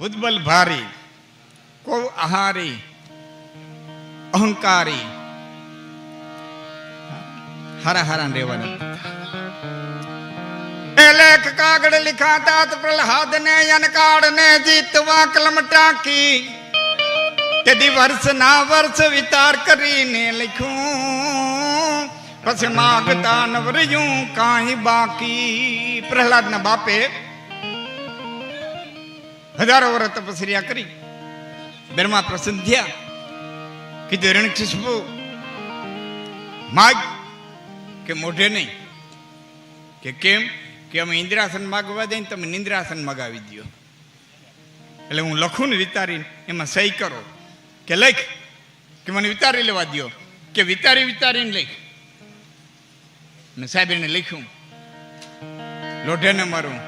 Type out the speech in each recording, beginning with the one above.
ઉદ્બલ ભારી કો આહારી અહંકારી હારા હારા રહેવાના એ લેખ કાગળ લિખાતા તો પ્રહલાદ ને અનકાળ ને જીતવા કલમ ટાંકી તેથી વર્ષ ના વર્ષ વિચાર કરીને લખ્યું પછી માગતા નવર્યું કાંઈ બાકી પ્રહલાદના બાપે હજારો વર્ષ તપસ્યા કરી. બ્રહ્મા પ્રસન્ન થયા કીધું રણકિષ્પુ માગ. કે મોઢે નહીં. કે કેમ? કે અમે ઇન્દ્રાસન માગવા જઈને તમે નિંદ્રાસન મગાવી દો એટલે હું લખું ને વિતારીને, એમાં સહી કરો. કે લખ. કે મને વિતારી લેવા દો કે વિતારી, વિતારીને લખ. મેં સાહેબ એને લખ્યું. લોઢે ન મરું,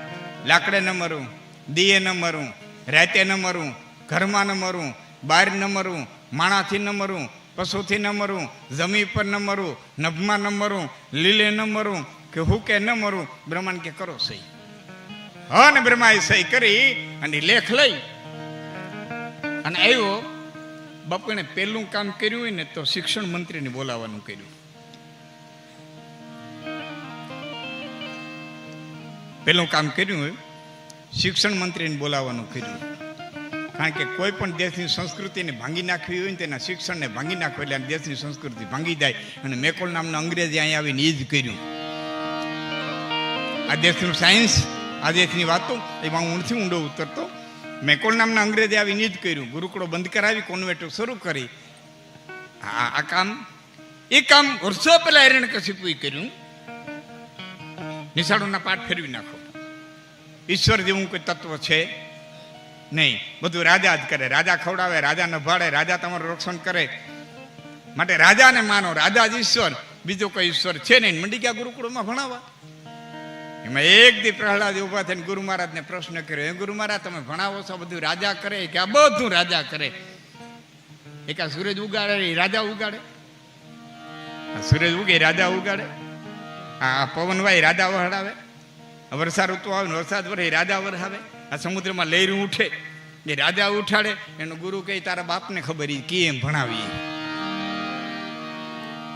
લાકડે ન મરું. દીએ ન મરું રાતે ન મરું ઘરમાં ન મરું બહાર ન મરું માણાથી ન મરું પશુથી ન મરું જમીન પર ન મરું નભમાં ન મરું લીલે ન મરું કે હુકે ન મરું બ્રહ્માંડ કે કરો સહી હા ને બ્રહ્માએ સહી કરી અને લેખ લઈ અને આવ્યો બાપુને પહેલું કામ કર્યું હોય ને તો શિક્ષણ મંત્રીને બોલાવવાનું કર્યું પહેલું કામ કર્યું હોય શિક્ષણ મંત્રીને બોલાવવાનું કર્યું. કારણ કે કોઈ પણ દેશની સંસ્કૃતિને ભાંગી નાખવી હોય ને તેના શિક્ષણને ભાંગી નાખવું એટલે દેશની સંસ્કૃતિ ભાંગી જાય. અને મેકોલ નામના અંગ્રેજી અહીંયા આવીને એ જ કર્યું. આ દેશનું સાયન્સ આ દેશની વાતો, એમાં હું નથી ઊંડો ઉતરતો. મેકોલ નામના અંગ્રેજે આવીને જ કર્યું. ગુરુકળો બંધ કરાવી કોન્વેન્ટો શરૂ કરી. આ કામ, એ કામ વર્ષો પહેલા હિરણ્યકશિપુએ કર્યું. નિશાળોના પાઠ ફેરવી નાખો. ઈશ્વર જેવું કોઈ તત્વ છે? નહીં. બધું રાજા જ કરે. રાજા ખવડાવે, રાજા નભાડે રાજા તમારું રક્ષણ કરે. માટે રાજાને માનો. રાજા જ ઈશ્વર. બીજો કોઈ ઈશ્વર છે નહીં. મંડી ગયા ગુરુકુળમાં ભણાવવા એમાં એક દી પ્રહલાદ ઊભા થઈને ગુરુ મહારાજને પ્રશ્ન કર્યો. હે ગુરુ મહારાજ, તમે ભણાવો છો? બધું રાજા કરે કે આ બધું રાજા કરે? એક આ સૂરજ ઉગાડે, એ રાજા ઉગાડે. સૂરજ ઉગે રાજા ઉગાડે. આ પવનભાઈ રાજા વહડાવે. વર્ષા ઋતુ આવે વરસાદ વરે રાજા વરસાવે આ સમુદ્રમાં લહેરું ઉઠે. એ રાજા ઉઠાડે, એનો ગુરુ કહે, તારા બાપને ખબર ઈ કેમ ભણાવી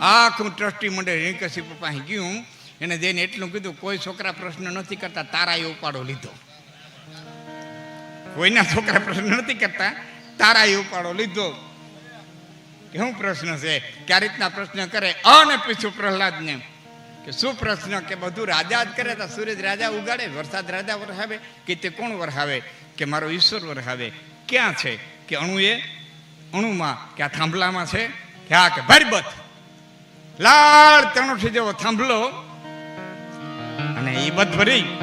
આખું ટ્રસ્ટી મંડળ રિંકસી પાસે ગયું એને જઈને એટલું કીધું, કોઈ છોકરા પ્રશ્ન નથી કરતા તારાએ ઉપાડો લીધો. કોઈના છોકરા પ્રશ્ન નથી કરતા તારાએ ઉપાડો લીધો. શું પ્રશ્ન છે? કે રીતના પ્રશ્ન કરે, અને પીછું પ્રહલાદને. કે શું પ્રશ્ન કે બધું રાજા જ કરે તો સૂરજ રાજા ઉગાડે, વરસાદ રાજા વરસાવે કે તે કોણ વરસાવે કે મારો ઈશ્વર વરસાવે ક્યાં છે? કે અણુ એ અણુમાં, કે આ થાંભલામાં છે? કે હા કે ભરબત. લાળ તણોઠી જેવો થાંભલો. અને એ બધ ભરી.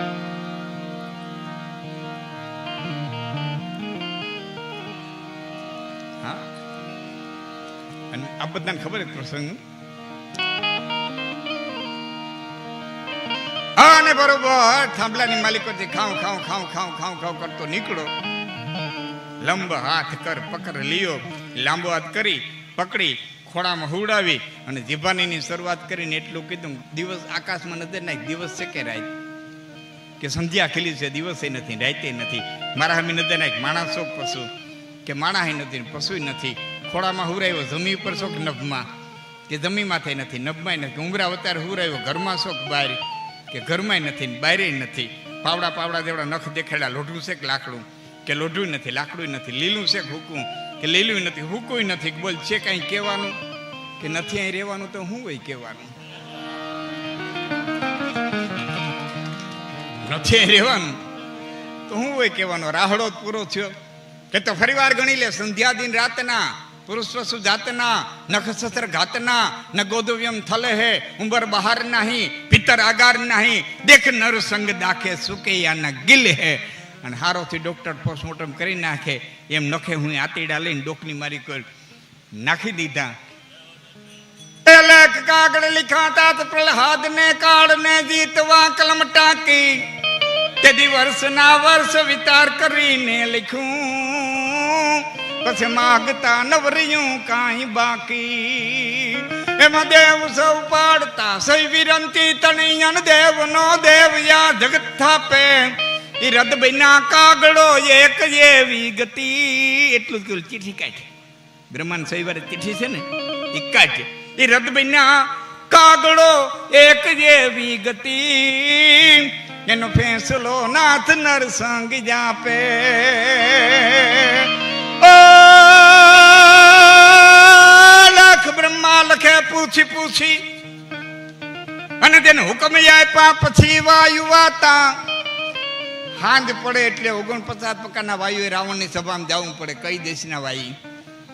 આ બધાને ખબર પ્રસંગ? અને બરોબર થાંભલાની માલિકોથી ખાઉં ખાઉં ખાઉં ખાઉં ખાઉં ખાઉં કરતો નીકળો. લંબ હાથ કર, પકડ, લિયો. લાંબો હાથ કરી, પકડી, ખોળામાં હુવડાવી અને જીભાનીની શરૂઆત કરીને એટલું કીધું, દિવસ આકાશમાં નજર નાખ, દિવસ છે કે રાત? કે સંધ્યા ખીલી છે, દિવસે નથી, રાતે નથી. મારા હમી નજર નાખ, માણસો પશુ. કે માણસ નથી પશુ નથી. ખોળામાં હુરાયો જમી ઉપર શોખ, નભમાં. કે જમી માથે નથી નભમાં નથી. ઉમરા અવતાર હુરાયો ઘરમાં શોખ બહાર કે ઘરમાં નથી ને નથી. પાવડા પાવડા જેવડા નખ દેખાડ્યા, લોઢું છે કે લાકડું? કે લોઢું નથી લાકડું નથી, લીલું છે કે હુકું કે લીલું નથી હુકું નથી બોલ, છે કાંઈ કહેવાનું? કે નથી અહીં રહેવાનું તો શું હોય કહેવાનું? નથી અહીં રહેવાનું તો હું હોય કહેવાનું? રાહડો પૂરો થયો. કે તો ફરી વાર ગણી લે સંધ્યા દિન રાતના. પુરુષ પશુ જાતના નખસત્ર ઘાતના ન ગોદવ્યમ થલે હે ઉંબર બહાર નાહી પિતર આગાર નાહી દેખ નર સંગ દાખે સુકે યાના ગિલ હે અને હારોથી ડોક્ટર પોસ્ટમોર્ટમ કરી નાખે એમ નખે હું આતીડા લઈને ડોકની મારી કોઈ નાખી દીધા એ લેખ કાગળ લિખાતા તો પ્રહલાદ ને કાળ ને જીતવા કલમ ટાંકી તેથી વર્ષના વર્ષ વિચાર કરીને લખ્યું પછી માગતા નવરિયું કાંઈ બાકી? એમાં દેવ સૌ પાડતા, સૈ વિરંતી તણિયન દેવ નો દેવ યા જગત થાપે એ રદ બન્યા કાગડો એક એવી ગતિ. એટલું જ ચીઠી કાઢ. બ્રહ્માંડ સવિવારે ચીઠી છે ને, એ કાઢ. એ રદ બન્યા કાગડો એક એવી ગતિ. એનો ફેંસલો નાથ નરસંગ જાપે. પૂછી પૂછી, અને તેને હુકમ આપ્યા, પછી વાયુ વાતા હાંજ પડે એટલે ઓગણપચાસ પ્રકારના વાયુ રાવણની સભામાં જવું પડે. કઈ દેશના વાયુ?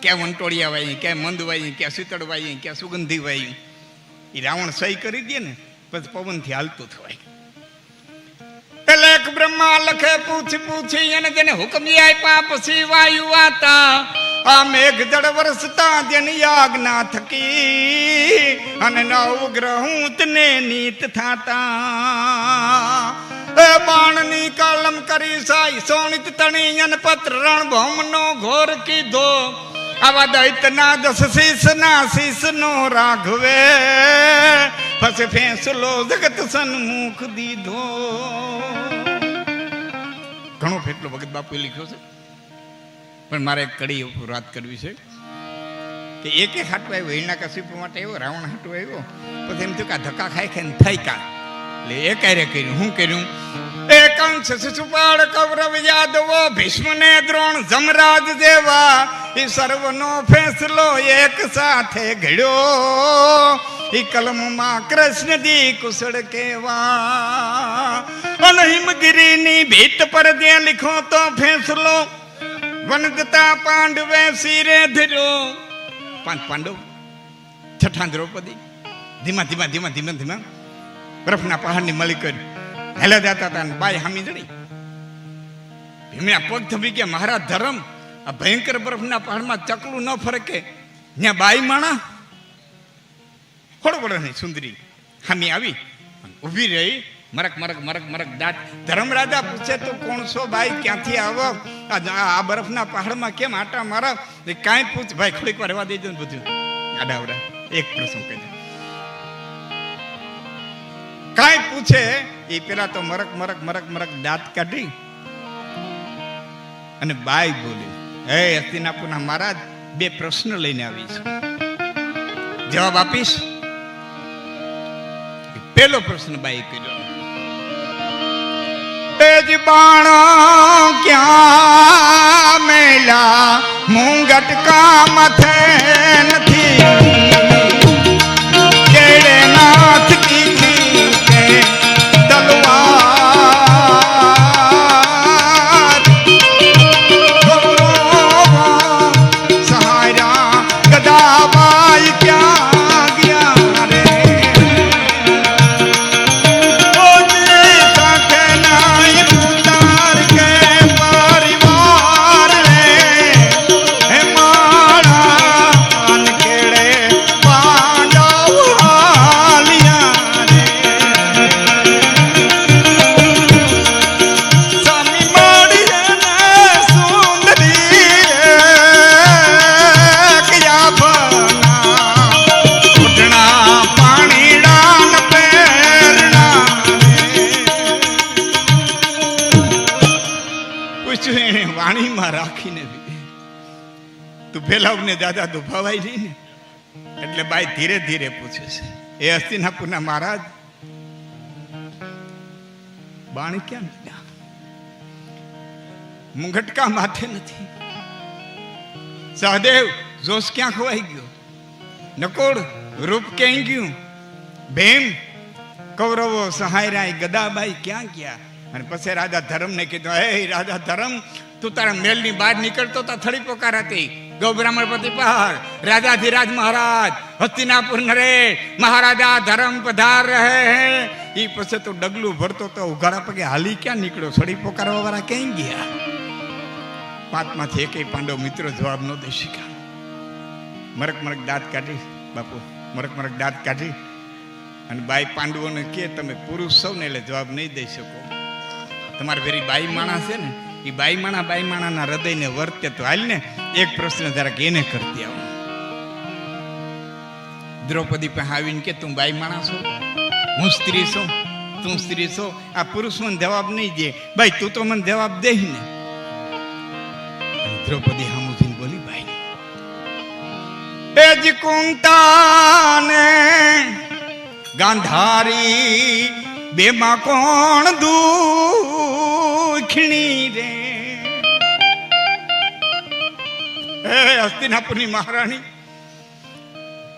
ક્યાં વંટોળિયા વાયુ? ક્યાં મંદ વાયુ? ક્યાં શીતળ વાયુ? ક્યાં સુગંધી વાયુ? એ રાવણ સહી કરી દે ને, પછી પવનથી હાલતું થવાય. એટલે બ્રહ્મા લખે, પૂછી પૂછી, અને તેને હુકમ આપ્યા, પછી વાયુ વાતા આ મેઘ જળ વરસતા જેની આજ્ઞા થકી અને નવ ગ્રહું તને નીત થાતા. એ બાણની કલમ કરી સાઈ સોણિત તણી અન પત્ર રણ નો ઘોર કીધો. આવા દૈતના દસ શીસના શીસનો રાઘવે. પછી ફેંસલો જગત સન્મુખ દીધો. ઘણો ફેટલો ભગત બાપુએ લખ્યો છે. પણ મારે કડી વાત કરવી છે કે એક એક હાટું આવ્યો હિરણા કશ્યપ માટે આવ્યો, રાવણ હાટું આવ્યો, પછી એમ થયું કે ધક્કા ખાઈ ખાઈને થઈ કા એટલે એ કાર્ય કર્યું. શું કર્યું? એકાંશ શિશુપાળ કૌરવ યાદવો ભીષ્મ ને દ્રોણ જમરાજ જેવા, એ સર્વનો ફેસલો એક સાથે ઘડ્યો. એ કલમમાં કૃષ્ણ દી કુશળ કેવા. અને હિમગીરીની ભીત પર જે લીખો તો ફેસલો વનદતા પાંડવે શિરે ધર્યો પાંચ પાંડવ. છઠ્ઠા દ્રૌપદી. ધીમા ધીમા ધીમા ધીમા ધીમા બરફના પહાડની મળી કરી હેલા જતા હતા બાય હામી જડી. ભીમના પગ થમી ગયા, મહારાજ ધરમ. આ ભયંકર બરફના પહાડમાં ચકલું ન ફરકે. ત્યાં બાઈ માણા. થોડો નહીં સુંદરી. હામી આવી. ઊભી રહી. મરક મરક મરક મરક દાંત. ધર્મરાજા પૂછે, તો કોણ છો બાઈ ક્યાંથી આવો? આ બરફના પહાડમાં કેમ આટા મારા? કાંઈ પૂછ ભાઈ, થોડીક વાર રહેવા દેજો ને બધું. આડાવડા એક પ્રસંગ કહી દઉં. કાંઈ પૂછે, એ પેલા તો મરક મરક મરક મરક દાંત કાઢી અને બાઈ બોલી, હે, હસ્તિનાપુરના મહારાજ, બે પ્રશ્ન લઈને આવી છું. જવાબ આપીશ? પેલો પ્રશ્ન બાઈ કર્યો. તેજ બાણ ક્યાં મેલા? મુંગટ કા તું ફેલાવને દાદા દુભાવાય નહીં ને. એટલે બાઈ ધીરે ધીરે પૂછે છે, એ હસ્તિનાપુરના મહારાજ, બાણ કેમ ગયા મુંગટકા માથે નથી. સહદેવ, જોશ ક્યાં ખોવાઈ ગયો? નકોડ રૂપ ક્યાં ગયું? ભીમ, કૌરવો સહાયરાય ગદાબાઈ ક્યાં ગયા? અને પછી રાજા ધર્મને કીધું, હે રાજા ધરમ, તું તારા મેલની બહાર નીકળતો તા થળી પોકાર હતી. ગૌ બ્રાહ્મણ પતિ પહાડ રાજાધિરાજ મહારાજ, હસ્તિનાપુર નરેશ, મહારાજા ધરમ પધાર રહે હે. એ પછી તો ડગલું ભરતો તો ઉઘાડા પગે હાલી ક્યાં નીકળ્યો? સડી પોકારવા વાળા ક્યાં ગયા? પાંચમાંથી એકેય પાંડવ મિત્રો જવાબ ન દઈ શક્યા. મરક મરક દાંત કાઢી, બાપુ, મરક મરક દાંત કાઢી. અને બાઈ પાંડવોને કે, તમે પુરુષ સૌને એટલે જવાબ નહીં દઈ શકો. તમારે વેરી બાઈ માણસ છે ને એ બાઈમાણા બાઈમાણાના હૃદયને વર્તે તો હાલ ને એક પ્રશ્ન જરાક એને કરતી આવો. દ્રૌપદી પાસે આવીને કે, તું બાઈમાણા છો? હું સ્ત્રી છું? તું સ્ત્રી છો? આ પુરુષ મને જવાબ નહીં દે. ભાઈ, તું તો મને જવાબ દે ને. દ્રૌપદી હામુથી બોલી, ભાઈ, એ જ કુંતાને ગાંધારી, બેમાં કોણ દુખણી રે? હે હસ્તિનાપુરની મહારાણી.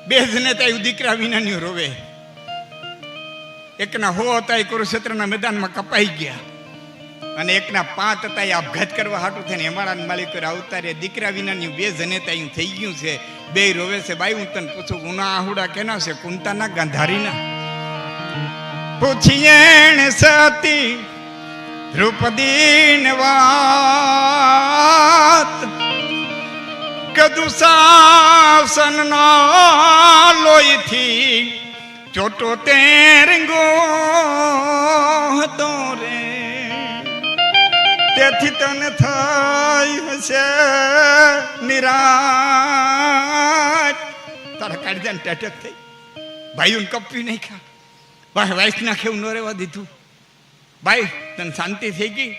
બે જને દીકરા વિનાની રોવે. એકના હો હતા એ કુરુક્ષેત્રના મેદાનમાં કપાઈ ગયા. અને એકના પાંચ હતા એ આપઘાત કરવા હાટું થઈને હેમાળાના માલિક આવતા રે દીકરા વિનાની બે જને ત્યાં થઈ ગયું છે. બે રોવે છે, બાઈ, હું તને પૂછું ગુના આહુડા કેના છે? કુંતાના ગાંધારીના? પૂછીએ સતી દ્રૌપદી વાત. કદુ શાસન લોહીથી ચોટો તેરંગો હતો રે. તેથી તને થઈ હશે નિરાશ. તારા કાઢજાને ટેટક થઈ. ભાઈઓને કપી નહીં ખા. ભાઈ વાઈસ નાખે એવું ન રહેવા દીધું. ભાઈ, તને શાંતિ થઈ ગઈ?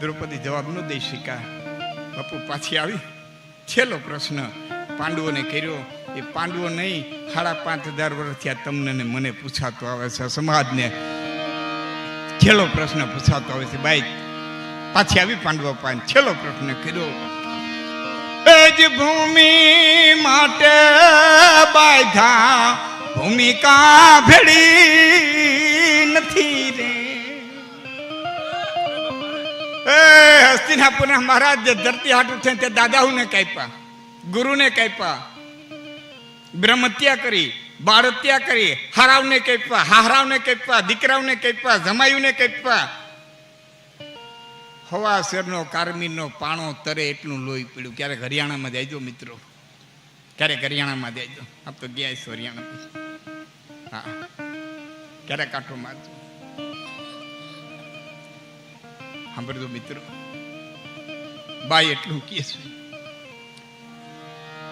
દ્રૌપદી જવાબ ન દઈ શકા બાપુ પાછી આવી. છેલ્લો પ્રશ્ન પાંડવોને કર્યો. એ પાંડવો નહીં, સાડા પાંચ હજાર વર્ષ થયા તમને ને મને પૂછાતો આવે છે, સમાજને છેલ્લો પ્રશ્ન પૂછાતો આવે છે બાઈ પાછી આવી પાંડવો પાંચ છેલ્લો પ્રશ્ન કર્યો. એ જ ભૂમિ માટે બાયધા ભૂમિકા ભેડી હસ્તિનાપુરના મહારાજ જે ધરતી હાટું છે તે દાદાઓને કાપ્યા, ગુરુને કાપ્યા બ્રહ્મત્યા કરી બાળત્યા કરી હરાવને કાપ્યા હાહરાવને કાપ્યા, દીકરાઓને કાપ્યા જમાયુને કાપ્યા. હવા શેરનો કારમીરનો પાણો તરે એટલું લોહી પીડ્યું. ક્યારેક હરિયાણામાં જાયજો મિત્રો. ક્યારેક હરિયાણામાં જાયજો. આપ તો ગયા હરિયાણા હા. ક્યારેક આટો મારજો સાંભળજો મિત્રો. બાઈ એટલું કહે છે.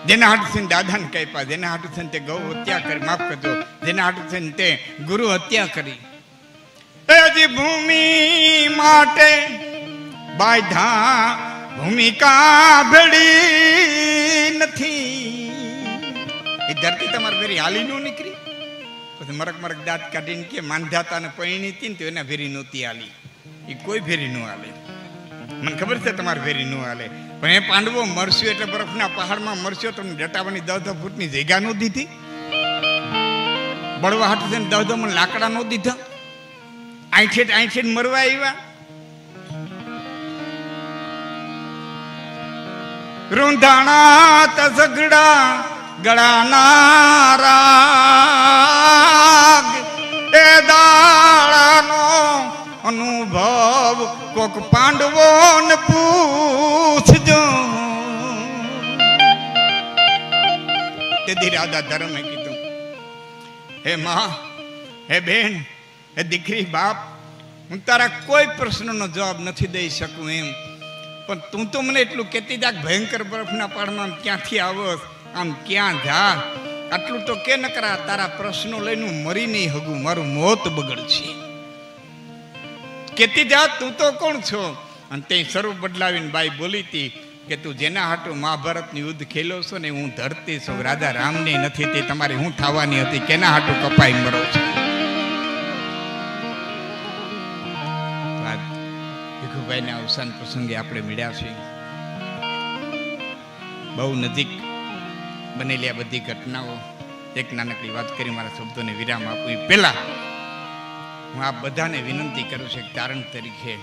જેના હાટુ થઈને દાદાને કાપ્યા, જેના હાટુ થઈને તે ગૌ હત્યા કરી, માફ કરજો. જેના હાટુ થઈને તે ગુરુ હત્યા કરી. એ જી ભૂમિ માટે બાધા ભૂમિકા ભેડી નથી. એ ધરતી તમારે ફેરી હાલી નો નીકળી. પછી મરક મરક દાંત કાઢીને કે માનધાતાને પૈણી હતી ને તો એના ભેરી નહોતી હાલી. એ કોઈ ફેરી ન હાલે. મને ખબર છે તમારે ફેરી ન હાલે. પણ એ પાંડવો મરસ્યો એટલે બરફના પહાડમાં મરસ્યો, તમને ડટાવાની દસ દસ ફૂટની જગ્યા ન દીધી? બળવા હાથ થઈને દસ દસ મને લાકડા ન દીધા? આઠેઠ આઠેઠ મરવા આવ્યા રૂંધાણા તસગડા ગળાના રાગ, એ દાળાનો અનુભવ કોક પાંડવો ને પૂછજો. તેથી રાધા ધર્મે કીધું, હે માં, હે બેન, હે દીકરી, બાપ, હું તારા કોઈ પ્રશ્નનો જવાબ નથી દઈ શકું એમ. પણ તું તો મને એટલું કહેતી જાક ભયંકર બરફના પાડમાં ક્યાંથી આવો આમ ક્યાં જા? આટલું તો કે ન કરા તારા પ્રશ્નો લઈને મરી નહીં હગું, મારું મોત બગડશે. કેતી જા, તું તો કોણ છો? અને તે સ્વરૂપ બદલાવીને બાઈ બોલી હતી કે તું જેના હાટું મહાભારતનું યુદ્ધ ખેલો છો ને હું ધરતી છું રાજા રામની નથી તે તમારી હું થવાની હતી, કેના હાટું કપાઈ મરો છો? ભીખુભાઈના અવસાન પ્રસંગે આપણે મળ્યા છીએ. બહુ નજીક બનેલી આ બધી ઘટનાઓ. એક નાનકડી વાત કરી, મારા શબ્દોને વિરામ આપું. એ પહેલા હું આ બધાને વિનંતી કરું છું તારણ તરીકે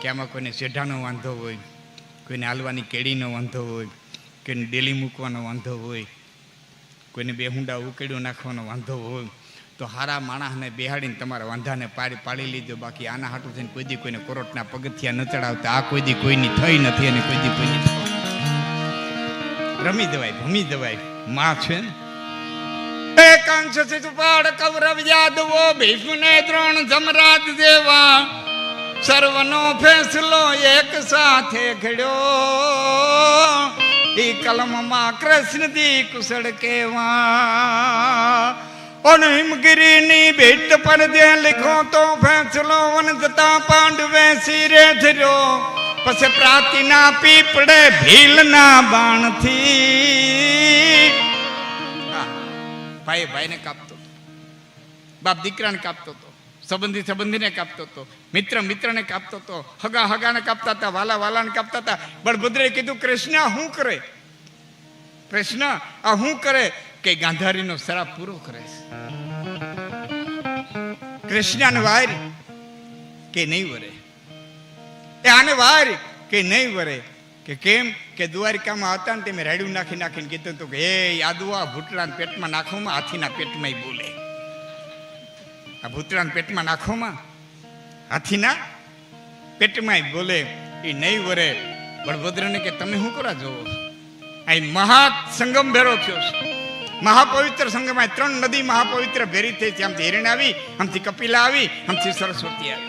કે આમાં કોઈને શેઢાનો વાંધો હોય, કોઈને હાલવાની કેળીનો વાંધો હોય, કોઈને ડેલી મૂકવાનો વાંધો હોય, કોઈને બે હુંડા ઉકેડ્યો નાખવાનો વાંધો હોય, તો હારા માણસને બેહાડીને તમારા વાંધાને પાડી પાડી લીધો. બાકી આના હાટું થઈને કોઈ દી કોઈને કોરોટના પગથિયા ન ચડાવતા. આ કોઈ દી કોઈની થઈ નથી અને કોઈ દી કોઈની રમી દવાય, ભમી દવાય. માં છે ને? એકાંશ સિદ્ધપાડ કૌરવ યાદવો ભીષ્મને દ્રોણ જમરાજ દેવા સર્વનો ફેસલો એક સાથે ઘડ્યો. ઈ કલમમાં કૃષ્ણ દી કુશળ કેવા. ઓન હિમગીરીની ભેટ પર જે લીખો તો ફેંસલો વન જતા પાંડવે શિરે ધર્યો. પછી પ્રાતિના પીપળે ભીલના બાણથી ભાઈ ભાઈને કાપતો હતો. બાપ દીકરાને કાપતો હતો. સંબંધી સંબંધીને કાપતો હતો. મિત્ર મિત્રને કાપતો હતો. હગા હગાને કાપતા હતા, વાલા વાલાને કાપતા હતા. બળભદ્રે કીધું, કૃષ્ણ શું કરે? કૃષ્ણ, આ શું કરે? કે ગાંધારીનો શરાબ પૂરો કરે કૃષ્ણને વાયર કે નહીં વરે? એ આને વાયર કે નહીં વરે? કે કેમ? કે દ્વારિકામાં હતા ને તે મેં રેડ્યું નાખી નાખીને કીધું હતું કે એ યાદવા ભૂટલાના પેટમાં નાખોમાં, હાથીના પેટમાં બોલે. આ ભૂતરાના પેટમાં નાખોમાં, હાથીના પેટમાં બોલે. એ નહીં વરે. બળભદ્રને કે, તમે શું કરા જોવો અહીં મહા સંગમ ભેરો થયો છે. મહાપવિત્ર સંગમ ત્રણ નદી મહાપવિત્ર ભેરી થઈ છે. આમથી હિરણ આવી, આમથી કપિલા આવી, આમથી સરસ્વતી આવી.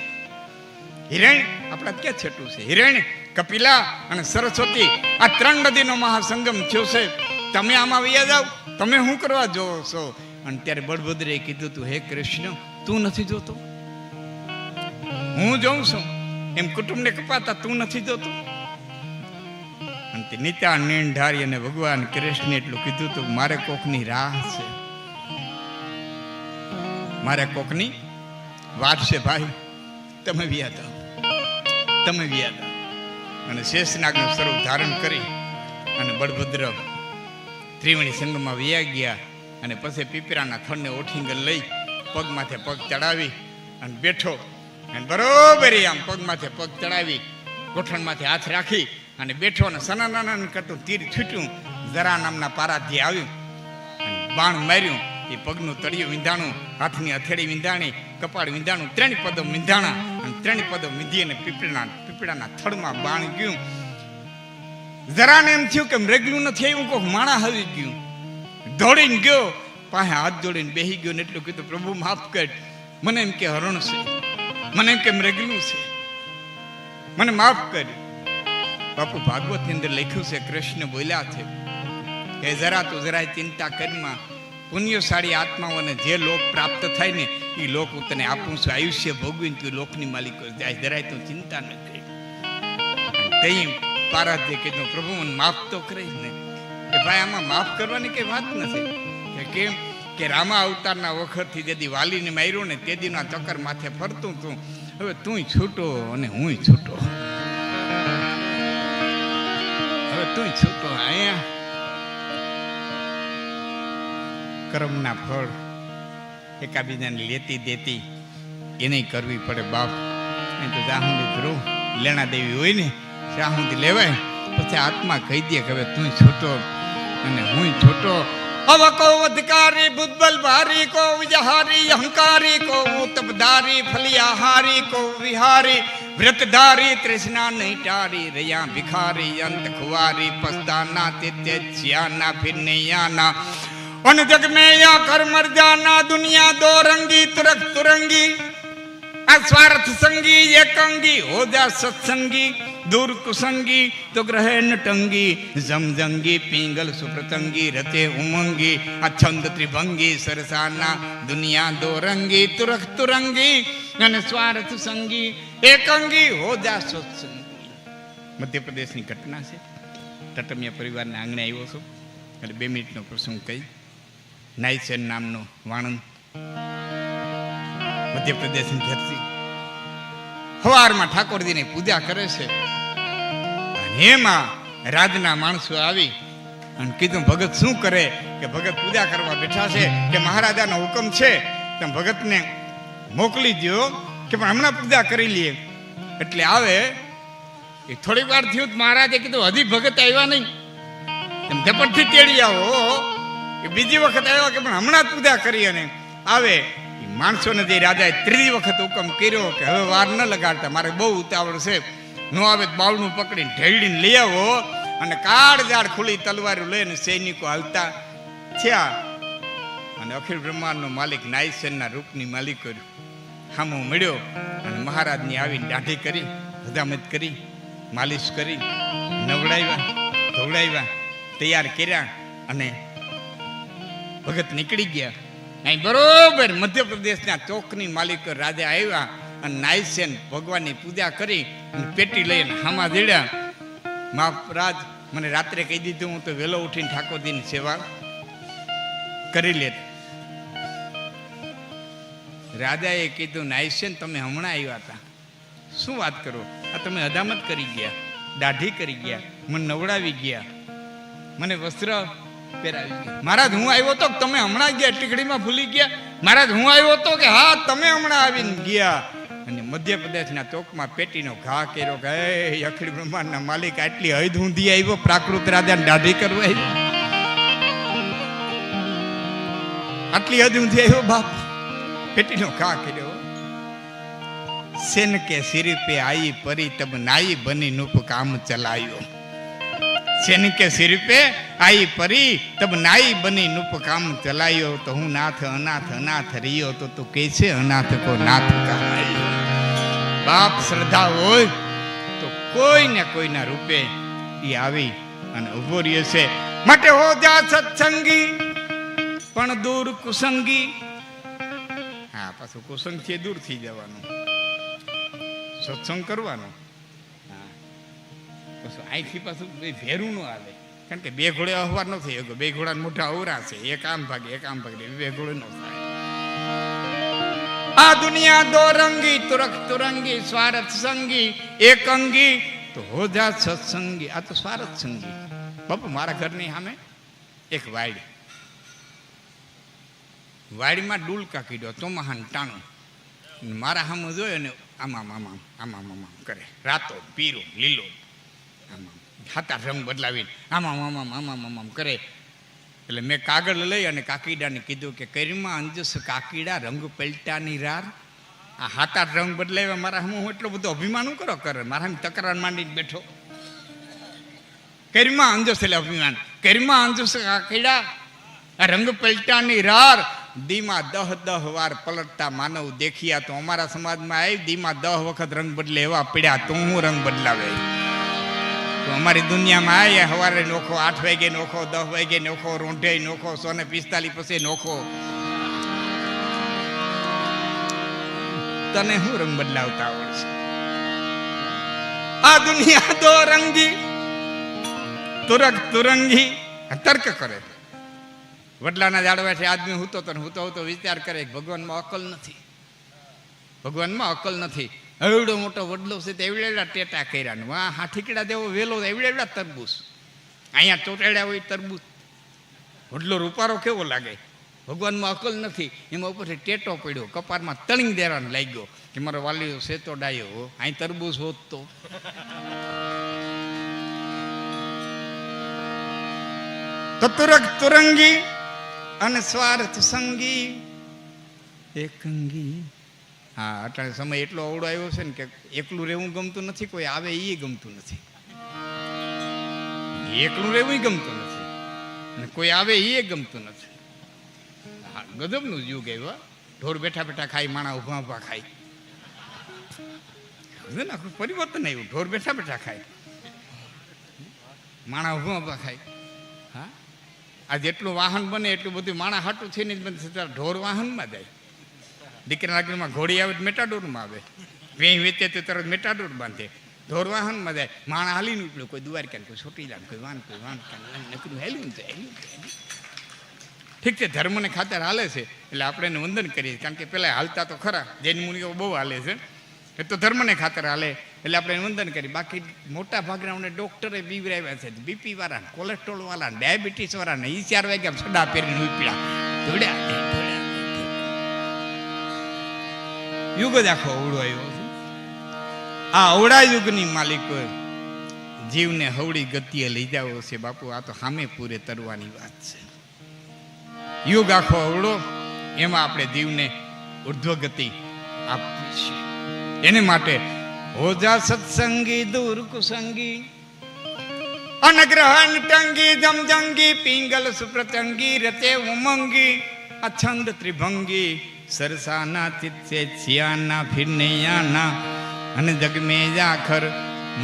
હિરણ આપણા ક્યાં છેટું છે. હિરણ કપિલા અને સરસ્વતી આ ત્રણ નદીનો મહાસંગમ થયો છે. તમે આમાં વૈયા જાઓ તમે શું કરવા જોવો છો? અને ત્યારે બળભદ્રે કીધું તું, હે કૃષ્ણ, તું નથી જોતો? હું જોઉં છું. એમ કુટુંબને કપાતા તું નથી જોતો? અને નીતા, નીંઢારી અને ભગવાન કૃષ્ણ એટલું કીધું તું, મારે કોકની રાહ છે. મારે કોકની વાત છે, ભાઈ. તમે વ્યા જાઓ તમે વ્યા જાઓ અને શેષનાગનું સ્વરૂપ ધારણ કરી અને બળભદ્ર ત્રિવેણી સંઘમાં વ્યા ગયા અને પછી પીપરાના થડને ઓઠીંગ લઈ પગ માથે પગ ચડાવી અને બેઠો અને બરોબર આમ પગ માથે પગ ચડાવી ગોઠણ માથે હાથ રાખી અને બેઠો અને સનાનન કરતું તીર છૂટ્યું, જરા નામના પારાથી આવ્યું અને બાણ માર્યું. એ પગનું તળિયું વિંધાણું, હાથની હથેળી વિંધાણી, કપાળ વિંધાણું, ત્રણ પદો વિંધાણા અને ત્રણ પદો વિંધી અને પીપળાના પીપળાના થડમાં બાણ ગયું. જરાને એમ થયું કે મૃગલું નથી આવ્યું, કોક માણા આવી ગયું. દોડીને ગયો, પાસે હાથ જોડીને બેહી ગયો ને એટલું કીધું, પ્રભુ, માફ કર. મને એમ કે હરણ છે. મને એમ કે મૃગલું છે. મને માફ કર. બાપુ ભાગવતની અંદર લખ્યું છે, કૃષ્ણ બોલ્યા છે કે જરા તું જરાય ચિંતા કરમાં પુણ્યશાળી આત્માઓને જે લોક પ્રાપ્ત થાય ને એ લોક હું તને આપું છું. આયુષ્ય ભોગવીને તું લોકની માલિક જાય. જરાય તું ચિંતા ન કરી. તઈ પારાધ્ય કીધું, પ્રભુ, મને માફ તો કરીશ ને. કે ભાઈ, આમાં માફ કરવાની કઈ વાત નથી. કે કેમ? કે રામા અવતારના વખતથી જેદી વાલીને માર્યો ને તે દીના ચક્કર માથે ફરતું તું. હવે તુંય છૂટો અને હુંય છૂટો. હવે તુંય છૂટો. અહીંયા કર્મના ફળ એકાબીજાને લેતી દેતી, એને કરવી પડે બાપ. નહીં તો સુધી ધ્રુવ લેણા દેવી હોય ને ત્યાં સુધી લેવાય, પછી આત્મા કહી દે કે હવે તું છૂટો અને હું છૂટો. અવકો અધિકારી બુદ્બલ ભારી કો વિજહારી અહંકારી કો તબદારી ફલિયાહારી કો વિહારી વ્રતધારી તૃષ્ણા નહીં ટારી, રહ્યા ભિખારી, અંત ખુવારી, પસ્તાના, તે છિયાના ફિર નૈયાના અન જગ મેં યા કર મર જાના દુનિયા દો રંગી તુરક તુરંગી આ સ્વાર્થ સંગી એકાંગી હો જા સત્સંગી, દૂર કુસંગી, તો ગ્રહે નટંગી જમજંગી પિંગલ સુપ્રતંગી, રતે ઉમંગી, આ છંદ ત્રિભંગી, સરસાના, દુનિયા દોરંગી તુરખ તુરંગી, અને સ્વાર્થ સંગી એકાંગી હો જા સત્સંગી. મધ્યપ્રદેશની ઘટના છે. તટમિયા પરિવારના આંગણે આવ્યો છું. એટલે બે મિનિટનો પ્રસંગ કહી. નાઈસેન નામનો વાણંદ. મધ્યપ્રદેશની ધરતી સવારમાં ઠાકોરજીની પૂજા કરે છે. અને એમાં રાજના માણસો આવી અને કીધું, ભગત શું કરે કે ભગત પૂજા કરવા બેઠા છે? કે મહારાજાનો હુકમ છે? તમે ભગતને મોકલી દો કે પણ હમણાં પૂજા કરી લઈએ. એટલે આવે. એ થોડીક વાર થયું મહારાજે કીધું, હજી ભગત આવ્યા નહીં. એમ ઝપટથી તેડી આવો. કે બીજી વખત આવ્યા કે પણ હમણાં પૂજા કરી અને આવે. માણસોને જે રાજાએ ત્રીજી વખત હુકમ કર્યો કે હવે વાર ન લગાડતા, મારે બહુ ઉતાવળ છે. નો આવે તો બાવળું પકડીને ઢેળીને લઈ આવો અને કાળ ઝાડ ખુલ્લી તલવારો લઈને સૈનિકો હાલતા થયા. અને અખિલ બ્રહ્માંડનો માલિક નાયસેનના રૂપની માલિક કર્યું. હામો મળ્યો અને મહારાજની આવીને દાઢી કરી, હજામત કરી, માલિશ કરી, નવડાવ્યા, ધોવડાવ્યા, તૈયાર કર્યા અને ભગત નીકળી ગયા. અહીં બરોબર મધ્યપ્રદેશના ચોકની માલિક રાજા આવ્યા અને નાયસેન ભગવાનની પૂજા કરી અને પેટી લઈને હામાં દેડ્યા. મહારાજ, મને રાત્રે કહી દીધું, હું તો વહેલો ઉઠીને ઠાકોરજીની સેવા કરી લે રાજાએ કીધું, નાયસેન, તમે હમણાં આવ્યા હતા. શું વાત કરો? આ તમે હદામત કરી ગયા, દાઢી કરી ગયા, મને નવડાવી ગયા. મને વસ્ત્ર પહેરાવી ગયા મહારાજ, હું આવ્યો તો તમે હમણાં ગયા ટીકડીમાં ભૂલી ગયા? મહારાજ, હું આવ્યો તો કે હા, તમે હમણાં આવીને ગયા. અને મધ્યપ્રદેશના ચોકમાં પેટીનો ઘા કર્યો કે, "એ અખિલ બ્રહ્માંડના માલિક, આટલી હૈદ ઊંધી આવ્યો, પ્રાકૃત રાજાને દાઢી કરવા આટલી હદ ઊંધી આવ્યો બાપ. પેટીનો ઘા કર્યો. સેન કે સિર પે આઈ પરી તબ નાઈ બની નુપ કામ ચલાયો. સેન કે સિર આઈ પરી, તબ નાઈ બની નુપ કામ ચલાયો. તો હું નાથ, અનાથ અનાથ રહ્યો. તો તું કેસે અનાથ કો નાથ કહાય. બાપ શ્રદ્ધા હોય, તો કોઈ ને કોઈના રૂપે એ આવી અને ઊભો રહ્યો છે. માટે હો જા સત્સંગી, પણ દૂર કુસંગી. હા, પાછું કુસંગથી દૂર થઈ જવાનું. સત્સંગ કરવાનો. પાછું અહીંથી પાછું બે ભેરું ન હાલે. કારણ કે બે ઘોડે અહવાર ન થઈ બે ઘોડા મોટા અવરા છે. એક આમ ભાગે, એક આમ ભાગે. બે ઘોડે ન થાય. આ દુનિયા દોરંગી તુરક તુરંગી, સ્વાર્થ સંગી, એક અંગી, તો હો જા સત્સંગી. આ તો સ્વાર્થ સંગી. બાપુ, મારા ઘરની સામે એક વાડી. વાડીમાં ડૂલકા કીધો મહાન ટાણું. મારા સામે જોયો ને આમામ આમામ આમામ આમામ કરે. રાતો પીરો, લીલો. હાતા રંગ બદલાવીને આમામ આમામ આમામ આમામ કરે. એટલે મેં કાગળ લઈ અને કાકીડાને કીધું કે કરીમાં અંજસ કાકીડા રંગ પલટાની રાર. આ હાતા રંગ બદલાવ્યા, મારા હું એટલો બધો અભિમાન કરો કરે? મારા તકરાર માંડીને બેઠો. કરીમાં અંજસ એટલે અભિમાન. કરીમાં અંજસ કાકીડા, આ રંગ પલટાની રાર. દીમાં દહ દહ વાર પલટતા માનવ દેખ્યા તો અમારા સમાજમાં આવી દીમાં દહ વખત રંગ બદલે એવા પીડ્યા તો હું રંગ બદલાવે? તો અમારી દુનિયામાં આવ્યા સવારે નોખો, આઠ વાગે નોખો, દસ વાગે નોખો, રોંઢે નોખો સોને પિસ્તાલીસ પછી નોખો. તને શું રંગ બદલાવતા આવડશે આ દુનિયા તો રંગી, તુરક તુરંગી તર્ક કરે. વડલાના ઝાડવાથી આદમી હૂતો તો હૂતો હૂતો વિચાર કરે ભગવાનમાં અકલ નથી. ભગવાનમાં અકલ નથી. એવડો મોટો વડલો છે તે એવડેવડા ટેટા કર્યા નું વાહ હા ઠીકડા દેવો વેલો એવડેવડા તરબૂચ. અહીંયા ચોટેડ્યા હોય તરબૂચ. વડલો રૂપારો કેવો લાગે? ભગવાનમાં અકલ નથી. એમાં ઉપરથી ટેટો પડ્યો, કપારમાં તળીંગ દેવાનો લાગ્યો. કે મારો વાલીઓ સેતો ડાયો અહીં તરબૂચ હોત તો. તતુરક તુરંગી અને સ્વાર્થ સંગી. એકંગી હા અટાણે સમય એટલો અવળો આવ્યો છે ને કે એકલું રહેવું ગમતું નથી, કોઈ આવે એ ગમતું નથી. એકલું રહેવું ગમતું નથી. અને કોઈ આવે એ ગમતું નથી. હા, ગજબનું યુગ આવ્યો ઢોર બેઠા બેઠા ખાય, માણા ઊભા ઊભા ખાય. ને, આખું પરિવર્તન આવ્યું, ઢોર બેઠા બેઠા ખાય. માણા ઊભા ઊભા ખાય. હા? આ જેટલું વાહન બને, એટલું બધું માણા હાટું થઈને જ ત્યારે ઢોર વાહનમાં જાય. દીકરા લગ્નમાં ઘોડી આવે મેટાડોરમાં આવે. વેહી વેચે તો તરત મેટાડોર બાંધે. ઢોર વાહનમાં જાય. માણા હાલીને ઉપડ્યું. કોઈ દ્વારકા કોઈ છોટી જાય કોઈ વાન કોઈ વાન, નકરું હેલ્યું તો ઠીક છે, ધર્મને ખાતર હાલે છે. એટલે આપણે એને વંદન કરીએ કારણ કે પેલા હાલતા તો ખરા. જૈન મુનિઓ બહુ હાલે છે. એ તો ધર્મને ખાતર હાલે. એટલે આપણે એને વંદન કરીએ. બાકી મોટા ભાગના અમને ડોક્ટરે બીવરાવ્યા છે. બીપી વાળા કોલેસ્ટ્રોલ વાળા ડાયાબિટીસ વાળા ને એ ચાર વાગ્યા સડા પહેરીને ઉપડ્યા. ધોડ્યા યુગ જ આખો અવળો આવ્યો છે. આ અવળા યુગની માલિકો જીવને હવળી ગતિએ લઈ જાવો છે બાપુ, આ તો સામે પૂરે તરવાની વાત છે. યુગ આખો અવળો, એમાં આપણે જીવને ઉર્ધ્વ ગતિ આપવી છે. એને માટે હોજા સત્સંગી દૂર કુસંગી અનગ્રહણ ટંગી, જમજંગી, પિંગલ સુપ્રતંગી, રતે ઉમંગી અછંદ ત્રિભંગી, સરસાના, ચિત્તે છિયાના ફિરનૈયાના, અને જગમે જાખર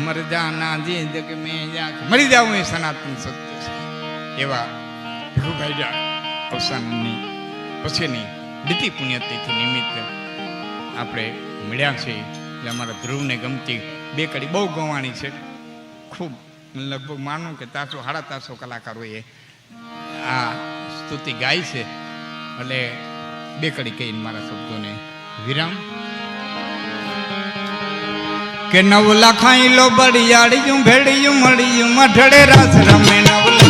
મરજાના, જે જગમે જાખર મરી જાવ એ સનાતન સત્ય છે. એવા ભીખુભાઈ જા અવસાનની પછીની દીતિ પુણ્યતિથિ નિમિત્તે આપણે મળ્યા છે એટલે અમારા ધ્રુવને ગમતી બે કડી બહુ ગવાણી છે. ખૂબ લગભગ માનું કે તાસો, સાડા તાસો કલાકારોએ આ સ્તુતિ ગાય છે. એટલે બે કડી કહીને મારા શબ્દોને વિરામ. કે નવલા ખાઈ લો બળિયાળિયું ભેડિયું મળિયું મઠડે રાસ રમે નવલા